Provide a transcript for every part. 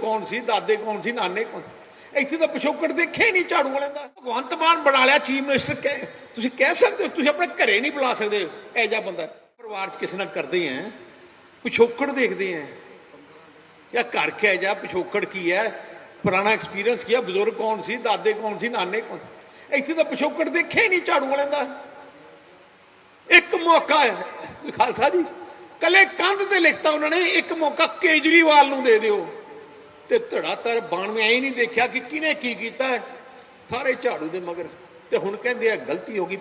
ਕੌਣ ਸੀ, ਦਾਦੇ ਕੌਣ ਸੀ, ਨਾਨੇ ਕੌਣ ਇੱਥੇ ਤਾਂ ਪਿਛੋਕੜ ਦੇਖੇ ਹੀ ਨਹੀਂ ਝਾੜੂ ਵਾਲਿਆਂ ਦਾ। ਭਗਵੰਤ ਮਾਨ ਬਣਾ ਲਿਆ, ਚੀਫ ਮਿਨਿਸਟਰ ਕਹਿ ਤੁਸੀਂ ਕਹਿ ਸਕਦੇ ਹੋ, ਤੁਸੀਂ ਆਪਣੇ ਘਰੇ ਨਹੀਂ ਬੁਲਾ ਸਕਦੇ। ਇਹ ਜਿਹਾ ਬੰਦਾ ਪਰਿਵਾਰ 'ਚ ਕਿਸੇ ਨਾਲ ਕਰਦੇ ਆ, ਪਿਛੋਕੜ ਦੇਖਦੇ ਆ। ਜਾਂ ਘਰ ਕਿਹਾ ਜਾ, ਪਿਛੋਕੜ ਕੀ ਹੈ? ਪੁਰਾਣਾ ਐਕਸਪੀਰੀਅੰਸ ਕੀ ਹੈ? ਬਜ਼ੁਰਗ ਕੌਣ ਸੀ, ਦਾਦੇ ਕੌਣ ਸੀ, ਨਾਨੇ ਕੌਣ ਇੱਥੇ ਤਾਂ ਪਿਛੋਕੜ ਦੇਖੇ ਹੀ ਨਹੀਂ ਝਾੜੂ ਵਾਲਿਆਂ ਦਾ। ਇੱਕ ਮੌਕਾ ਹੈ। ਖਾਲਸਾ ਜੀ, ਕੱਲੇ ਕੰਧ ਤੇ ਲਿਖਤਾ ਉਹਨਾਂ ਨੇ, ਇੱਕ ਮੌਕਾ ਕੇਜਰੀਵਾਲ ਨੂੰ ਦੇ ਦਿਓ। ਤੇ ਧੜਾ ਧੜ ਮੈਂ ਐ ਨਹੀਂ ਦੇਖਿਆ ਕਿ ਕਿਹਨੇ ਕੀ ਕੀਤਾ ਸਾਰੇ ਝਾੜੂ ਦੇ ਮਗਰ। ਤੇ ਹੁਣ ਕਹਿੰਦੇ ਆ, ਗਲਤੀ ਹੋ ਗਈ।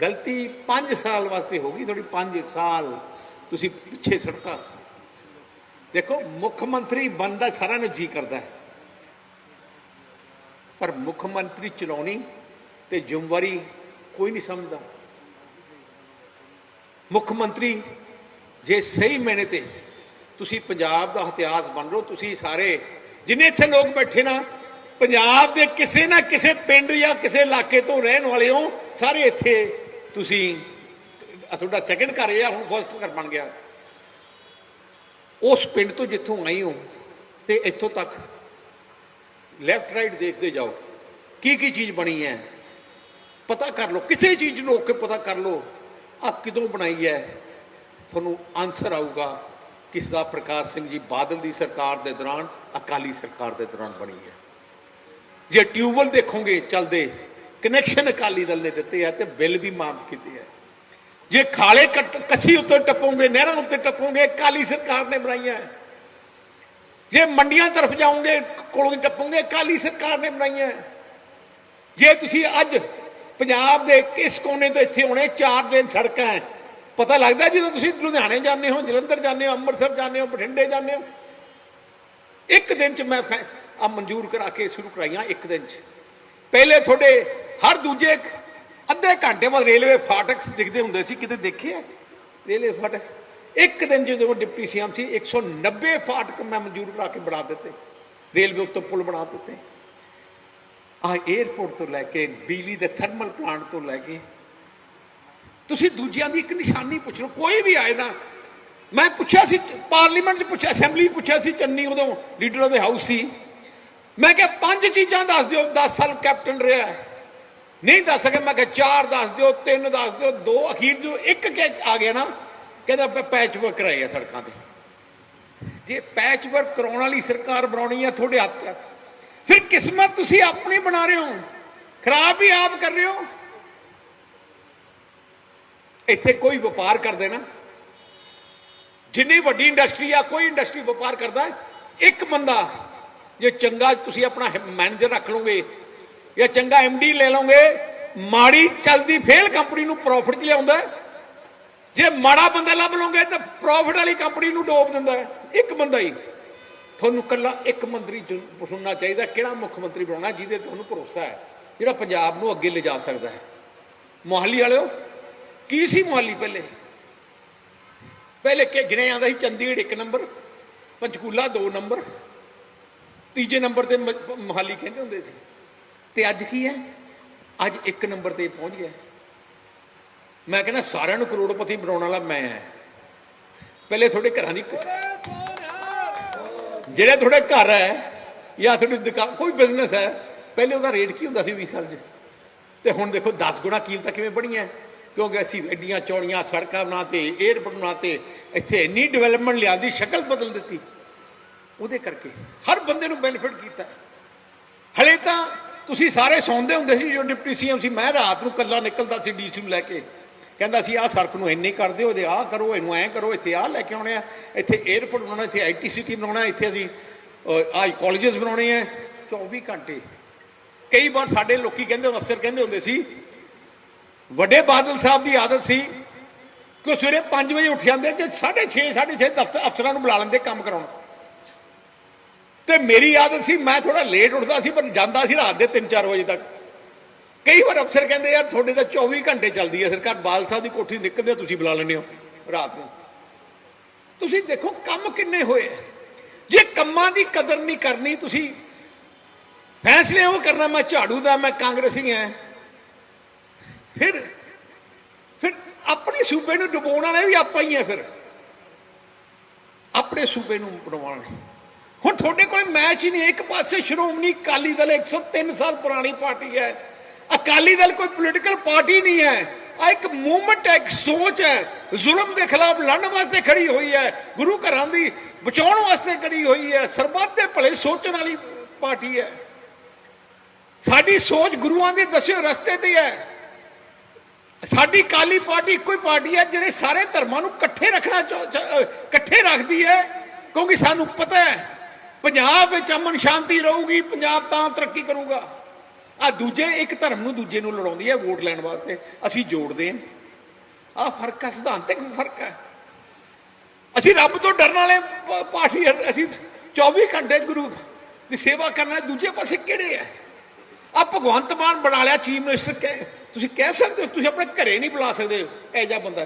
ਗਲਤੀ 5 ਸਾਲ ਵਾਸਤੇ ਹੋ ਗਈ ਥੋੜੀ 5 ਸਾਲ। ਤੁਸੀਂ ਪਿੱਛੇ ਸੜਕਾਂ। ਦੇਖੋ, ਮੁੱਖ ਮੰਤਰੀ ਬਣਦਾ, ਸਾਰਿਆਂ ਨੂੰ ਜੀ ਕਰਦਾ ਹੈ। ਪਰ ਮੁੱਖ ਮੰਤਰੀ ਚਲਾਉਣੀ ਤੇ ਜ਼ਿੰਮੇਵਾਰੀ ਕੋਈ ਨਹੀਂ ਸਮਝਦਾ। ਮੁੱਖ ਮੰਤਰੀ ਜੇ ਸਹੀ ਮੈਨੇ ਤੇ ਤੁਸੀਂ ਪੰਜਾਬ ਦਾ ਇਤਿਹਾਸ ਬਣ ਰਹੋ ਤੁਸੀਂ ਸਾਰੇ ਜਿੰਨੇ ਇੱਥੇ ਲੋਕ ਬੈਠੇ ਨਾ, ਪੰਜਾਬ ਦੇ ਕਿਸੇ ਨਾ ਕਿਸੇ ਪਿੰਡ ਜਾਂ ਕਿਸੇ ਇਲਾਕੇ ਤੋਂ ਰਹਿਣ ਵਾਲੇ ਹੋ, ਸਾਰੇ ਇੱਥੇ ਤੁਸੀਂ ਤੁਹਾਡਾ ਸੈਕੰਡ ਘਰ ਹੈ ਹੁਣ ਫਸਟ ਘਰ ਬਣ ਗਿਆ। ਉਸ ਪਿੰਡ ਤੋਂ ਜਿੱਥੋਂ ਆਈ ਹੋ, ਤੇ ਇੱਥੋਂ ਤੱਕ ਲੈਫਟ ਰਾਈਟ ਦੇਖਦੇ ਜਾਓ, ਕੀ ਕੀ ਚੀਜ਼ ਬਣੀ ਹੈ। ਪਤਾ ਕਰ ਲਓ, ਕਿਸੇ ਚੀਜ਼ ਨੂੰ ਰੋਕ ਕੇ ਪਤਾ ਕਰ ਲਓ ਆ ਕਿਦੋਂ ਬਣਾਈ ਹੈ, ਤੁਹਾਨੂੰ ਆਨਸਰ ਆਊਗਾ। ਕਿਸ ਦਾ ਪ੍ਰਕਾਸ਼ ਸਿੰਘ ਜੀ ਬਾਦਲ ਦੀ ਸਰਕਾਰ ਦੇ ਦੌਰਾਨ, ਅਕਾਲੀ ਸਰਕਾਰ ਦੇ ਦੌਰਾਨ ਬਣੀ ਹੈ। ਜੇ ਟਿਊਬਲ ਦੇਖੋਗੇ, ਚੱਲਦੇ ਕਨੈਕਸ਼ਨ ਅਕਾਲੀ ਦਲ ਨੇ ਦਿੱਤੇ ਆ ਤੇ ਬਿੱਲ ਵੀ ਮਾਫ ਕੀਤੇ ਆ। ਜੇ ਖਾਲੇ ਕੱਟ- ਕੱਸੀ ਉੱਤੇ ਟੱਪੋਗੇ, ਨਹਿਰਾਂ ਉੱਤੇ ਟੱਪੋਗੇ, ਅਕਾਲੀ ਸਰਕਾਰ ਨੇ ਬਣਾਈਆਂ ਜੇ ਮੰਡੀਆਂ ਤਰਫ ਜਾਓਗੇ, ਕੋਲੋਂ ਟੱਪੋਗੇ, ਅਕਾਲੀ ਸਰਕਾਰ ਨੇ ਬਣਾਈਆਂ ਜੇ ਤੁਸੀਂ ਅੱਜ ਪੰਜਾਬ ਦੇ ਕਿਸ ਕੋਨੇ ਤੋਂ ਇੱਥੇ ਆਉਣੇ, ਚਾਰ ਦਿਨ ਸੜਕਾਂ ਹੈ ਪਤਾ ਲੱਗਦਾ ਜਦੋਂ ਤੁਸੀਂ ਲੁਧਿਆਣੇ ਜਾਂਦੇ ਹੋ, ਜਲੰਧਰ ਜਾਂਦੇ ਹੋ, ਅੰਮ੍ਰਿਤਸਰ ਜਾਂਦੇ ਹੋ, ਬਠਿੰਡੇ ਜਾਂਦੇ ਹੋ। ਇੱਕ ਦਿਨ ਚ ਮੈਂ ਆ ਮਨਜ਼ੂਰ ਕਰਾ ਕੇ ਸ਼ੁਰੂ ਕਰਾਈਆਂ ਇੱਕ ਦਿਨ ਚ। ਪਹਿਲੇ ਤੁਹਾਡੇ ਹਰ ਦੂਜੇ ਅੱਧੇ ਘੰਟੇ ਬਾਅਦ ਰੇਲਵੇ ਫਾਟਕ ਦਿਖਦੇ ਹੁੰਦੇ ਸੀ, ਕਿਤੇ ਦੇਖੇ ਆ? ਰੇਲਵੇ ਫਾਟਕ। ਇੱਕ ਦਿਨ ਜਦੋਂ ਡਿਪਟੀ ਸੀਐਮ ਸੀ 190 ਫਾਟਕ ਮੈਂ ਮਨਜ਼ੂਰ ਕਰਾ ਕੇ ਬਣਾ ਦਿੱਤੇ। ਰੇਲਵੇ ਉੱਤੇ ਪੁਲ ਬਣਾ ਦਿੱਤੇ। ਆ 에어ਪੋਰਟ ਤੋਂ ਲੈ ਕੇ ਬਿਜਲੀ ਦੇ ਥਰਮਲ ਪਲਾਂਟ ਤੋਂ ਲੈ ਕੇ ਤੁਸੀਂ ਦੂਜਿਆਂ ਦੀ ਇੱਕ ਨਿਸ਼ਾਨੀ ਪੁੱਛ ਲਓ, ਕੋਈ ਵੀ ਆਏ ਨਾ। ਮੈਂ ਪੁੱਛਿਆ ਸੀ, ਪਾਰਲੀਮੈਂਟ 'ਚ ਪੁੱਛਿਆ, ਅਸੈਂਬਲੀ ਪੁੱਛਿਆ ਸੀ, ਚੰਨੀ ਉਦੋਂ ਲੀਡਰ ਆਫ ਹਾਊਸ ਸੀ। ਮੈਂ ਕਿਹਾ, ਪੰਜ ਚੀਜ਼ਾਂ ਦੱਸ ਦਿਓ 10 ਸਾਲ ਕੈਪਟਨ ਰਿਹਾ ਨਹੀਂ ਦੱਸ ਸਕੇ, ਮੈਂ ਕਿਹਾ, ਚਾਰ ਦੱਸ ਦਿਓ, ਤਿੰਨ ਦੱਸ ਦਿਓ, ਦੋ ਅਖੀਰ ਜੋ ਇੱਕ ਆ ਗਿਆ ਨਾ, ਕਹਿੰਦਾ ਆਪਾਂ ਪੈਚ ਵਰਕ ਕਰਾਏ ਆ ਸੜਕਾਂ ਤੇ। ਜੇ ਪੈਚ ਵਰਕ ਕਰਾਉਣ ਵਾਲੀ ਸਰਕਾਰ ਬਣਾਉਣੀ ਆ ਤੁਹਾਡੇ ਹੱਥ 'ਚ, ਫਿਰ ਕਿਸਮਤ ਤੁਸੀਂ ਆਪਣੀ ਬਣਾ ਰਹੇ ਹੋ? ਖਰਾਬ ਵੀ ਆਪ ਕਰ ਰਹੇ ਹੋ? ਇੱਥੇ ਕੋਈ ਵਪਾਰ ਕਰਦੇ ਨਾ। ਜਿੰਨੀ ਵੱਡੀ ਇੰਡਸਟਰੀ ਆ, ਕੋਈ ਇੰਡਸਟਰੀ ਵਪਾਰ ਕਰਦਾ ਇੱਕ ਬੰਦਾ, ਜੇ ਚੰਗਾ ਤੁਸੀਂ ਆਪਣਾ ਮੈਨੇਜਰ ਰੱਖ ਲਓਗੇ, ਜਾਂ ਚੰਗਾ ਐਮਡੀ ਲੈ ਲਓਗੇ, ਮਾੜੀ ਚੱਲਦੀ ਫੇਲ ਕੰਪਨੀ ਨੂੰ ਪ੍ਰੋਫਿਟ 'ਚ ਲਿਆਉਂਦਾ ਜੇ ਮਾੜਾ ਬੰਦਾ ਲੱਭ ਲਓਗੇ, ਤਾਂ ਪ੍ਰੋਫਿਟ ਵਾਲੀ ਕੰਪਨੀ ਨੂੰ ਡੋਬ ਦਿੰਦਾ ਇੱਕ ਬੰਦਾ ਹੀ। ਤੁਹਾਨੂੰ ਕੱਲਾ ਇੱਕ ਮੰਤਰੀ ਸੁਣਨਾ ਚਾਹੀਦਾ, ਕਿਹੜਾ ਮੁੱਖ ਮੰਤਰੀ ਬਣਾਉਣਾ, ਜਿਹਦੇ ਤੁਹਾਨੂੰ ਭਰੋਸਾ ਹੈ, ਜਿਹੜਾ ਪੰਜਾਬ ਨੂੰ ਅੱਗੇ ਲਿਜਾ ਸਕਦਾ ਹੈ। ਮੋਹਾਲੀ ਵਾਲਿਓ ਕੀ ਸੀ ਮੋਹਾਲੀ ਪਹਿਲੇ? ਪਹਿਲੇ ਕਿ ਗਿਣਿਆ ਜਾਂਦਾ ਸੀ ਚੰਡੀਗੜ੍ਹ ਇੱਕ ਨੰਬਰ, ਪੰਚਕੂਲਾ ਦੋ ਨੰਬਰ, ਤੀਜੇ ਨੰਬਰ ਤੇ ਮ- ਮੋਹਾਲੀ ਕਹਿੰਦੇ ਹੁੰਦੇ ਸੀ। ਤੇ ਅੱਜ ਕੀ ਹੈ? ਅੱਜ ਇੱਕ ਨੰਬਰ ਤੇ ਪਹੁੰਚ ਗਿਆ। ਮੈਂ ਕਹਿੰਦਾ ਸਾਰਿਆਂ ਨੂੰ ਕਰੋੜਪਤੀ ਬਣਾਉਣ ਵਾਲਾ ਮੈਂ ਹਾਂ। ਪਹਿਲੇ ਤੁਹਾਡੇ ਘਰਾਂ ਦੀ ਜਿਹੜਾ ਤੁਹਾਡੇ ਘਰ ਹੈ ਜਾਂ ਤੁਹਾਡੀ ਦੁਕਾਨ, ਕੋਈ ਬਿਜ਼ਨਸ ਹੈ, ਪਹਿਲੇ ਉਹਦਾ ਰੇਟ ਕੀ ਹੁੰਦਾ ਸੀ 20 ਸਾਲ 'ਚ? ਤੇ ਹੁਣ ਦੇਖੋ 10 ਗੁਣਾ ਕੀਮਤਾਂ ਕਿਵੇਂ ਬੜੀਆਂ ਕਿਉਂਕਿ ਅਸੀਂ ਐਡੀਆਂ ਚੌੜੀਆਂ ਸੜਕਾਂ ਬਣਾਤੇ 에ਅਰਪੋਰਟ ਬਣਾਤੇ ਇੱਥੇ ਇੰਨੀ ਡਿਵੈਲਪਮੈਂਟ ਲਿਆਂਦੀ, ਸ਼ਕਲ ਬਦਲ ਦਿੱਤੀ। ਉਹਦੇ ਕਰਕੇ ਹਰ ਬੰਦੇ ਨੂੰ ਬੈਨੀਫਿਟ ਕੀਤਾ। ਹਲੇ ਤਾਂ ਤੁਸੀਂ ਸਾਰੇ ਸੌਂਦੇ ਹੁੰਦੇ ਸੀ ਜੋ ਡਿਪਟੀ ਸੀਐਮ ਸੀ, ਮੈਂ ਰਾਤ ਨੂੰ ਕੱਲਾ ਨਿਕਲਦਾ ਸੀ ਡੀਸੀ ਨੂੰ ਲੈ ਕੇ। ਕਹਿੰਦਾ ਸੀ, ਆਹ ਸੜਕ ਨੂੰ ਇੰਨੀ ਕਰ ਦਿਓ ਇਹਦੇ ਆਹ ਕਰੋ, ਇਹਨੂੰ ਐਂ ਕਰੋ, ਇੱਥੇ ਆਹ ਲੈ ਕੇ ਆਉਣੇ ਆ, ਇੱਥੇ 에ਅਰਪੋਰਟ ਬਣਾਉਣਾ, ਇੱਥੇ ਆਈਟੀ ਸਿਟੀ ਬਣਾਉਣਾ, ਇੱਥੇ ਅਸੀਂ ਆਹ ਕਾਲਜਸ ਬਣਾਉਣੇ ਆ। 24 ਘੰਟੇ ਕਈ ਵਾਰ ਸਾਡੇ ਲੋਕੀ ਕਹਿੰਦੇ, ਅਫਸਰ ਕਹਿੰਦੇ ਹੁੰਦੇ ਸੀ ਵੱਡੇ ਬਾਦਲ ਸਾਹਿਬ ਦੀ ਆਦਤ ਸੀ ਕਿ ਉਹ ਸਵੇਰੇ 5 ਵਜੇ ਉੱਠ ਜਾਂਦੇ ਤੇ 6:30 6:30 ਦਫ਼ਤਰ ਅਫਸਰਾਂ ਨੂੰ ਬੁਲਾ ਲੈਂਦੇ ਕੰਮ ਕਰਾਉਣ। ਤੇ ਮੇਰੀ ਆਦਤ ਸੀ, ਮੈਂ ਥੋੜਾ ਲੇਟ ਉੱਠਦਾ ਸੀ, ਪਰ ਜਾਂਦਾ ਸੀ ਰਾਤ ਦੇ 3-4 ਵਜੇ ਤੱਕ। ਕਈ ਵਾਰ ਅਫਸਰ ਕਹਿੰਦੇ, ਯਾਰ, ਤੁਹਾਡੇ ਤਾਂ 24 ਘੰਟੇ ਚੱਲਦੀ ਹੈ ਸਰਕਾਰ, ਬਾਦਲ ਸਾਹਿਬ ਦੀ ਕੋਠੀ ਨਿਕਲਦੇ ਤੁਸੀਂ ਬੁਲਾ ਲੈਂਦੇ ਹੋ ਰਾਤ ਨੂੰ। ਤੁਸੀਂ ਦੇਖੋ ਕੰਮ ਕਿੰਨੇ ਹੋਏ ਆ। ਜੇ ਕੰਮਾਂ ਦੀ ਕਦਰ ਨਹੀਂ ਕਰਨੀ, ਤੁਸੀਂ ਫੈਸਲੇ ਉਹ ਕਰਨਾ, ਮੈਂ ਝਾੜੂ ਦਾ, ਮੈਂ ਕਾਂਗਰਸੀ ਹਾਂ ਫਿਰ ਫਿਰ ਆਪਣੇ ਸੂਬੇ ਨੂੰ ਡੁਬੋਣ ਵਾਲੇ ਵੀ ਆਪਾਂ ਹੀ ਆ ਫਿਰ। ਆਪਣੇ ਸੂਬੇ ਨੂੰ ਬਣਾਉਣ ਵਾਲੇ। ਹੁਣ ਤੁਹਾਡੇ ਕੋਲ ਮੈਚ ਹੀ ਨਹੀਂ, ਇੱਕ ਪਾਸੇ ਸ਼੍ਰੋਮਣੀ ਅਕਾਲੀ ਦਲ 103 ਸਾਲ ਪੁਰਾਣੀ ਪਾਰਟੀ ਹੈ। ਅਕਾਲੀ ਦਲ ਕੋਈ ਪੋਲੀਟੀਕਲ ਪਾਰਟੀ ਨਹੀਂ ਹੈ। ਆ ਇੱਕ ਮੂਵਮੈਂਟ ਹੈ, ਇੱਕ ਸੋਚ ਹੈ। ਜ਼ੁਲਮ ਦੇ ਖਿਲਾਫ ਲੜਨ ਵਾਸਤੇ ਖੜੀ ਹੋਈ ਹੈ। ਗੁਰੂ ਘਰਾਂ ਦੀ ਬਚਾਉਣ ਵਾਸਤੇ ਖੜੀ ਹੋਈ ਹੈ। ਸਰਬੱਤ ਦੇ ਭਲੇ ਸੋਚਣ ਵਾਲੀ ਪਾਰਟੀ ਹੈ। ਸਾਡੀ ਸੋਚ ਗੁਰੂਆਂ ਦੇ ਦੱਸੇ ਰਸਤੇ ਤੇ ਹੈ। ਸਾਡੀ ਕਾਲੀ ਪਾਰਟੀ ਇੱਕੋ ਹੀ ਪਾਰਟੀ ਹੈ ਜਿਹੜੇ ਸਾਰੇ ਧਰਮਾਂ ਨੂੰ ਇਕੱਠੇ ਰੱਖਣਾ ਚਾਹ- ਇਕੱਠੇ ਰੱਖਦੀ ਹੈ। ਕਿਉਂਕਿ ਸਾਨੂੰ ਪਤਾ ਹੈ, ਪੰਜਾਬ ਵਿੱਚ ਅਮਨ ਸ਼ਾਂਤੀ ਰਹੂਗੀ, ਪੰਜਾਬ ਤਾਂ ਤਰੱਕੀ ਕਰੂਗਾ। ਆ ਦੂਜੇ ਇੱਕ ਧਰਮ ਨੂੰ ਦੂਜੇ ਨੂੰ ਲੜਾਉਂਦੀ ਹੈ ਵੋਟ ਲੈਣ ਵਾਸਤੇ। ਅਸੀਂ ਜੋੜਦੇ ਹਾਂ। ਆ ਫ਼ਰਕ ਹੈ, ਸਿਧਾਂਤਕ ਫ਼ਰਕ ਹੈ। ਅਸੀਂ ਰੱਬ ਤੋਂ ਡਰਨ ਵਾਲੇ ਪਾਠੀ ਅਸੀਂ 24 ਘੰਟੇ ਗੁਰੂ ਦੀ ਸੇਵਾ ਕਰਨਾ ਦੂਜੇ ਪਾਸੇ ਕਿਹੜੇ ਹੈ? ਆ ਭਗਵੰਤ ਮਾਨ ਬਣਾ ਲਿਆ ਚੀਫ ਮਿਨਿਸਟਰ ਤੁਸੀਂ ਕਹਿ ਸਕਦੇ ਹੋ, ਤੁਸੀਂ ਆਪਣੇ ਘਰੇ ਨਹੀਂ ਬੁਲਾ ਸਕਦੇ। ਇਹ ਜਿਹਾ ਬੰਦਾ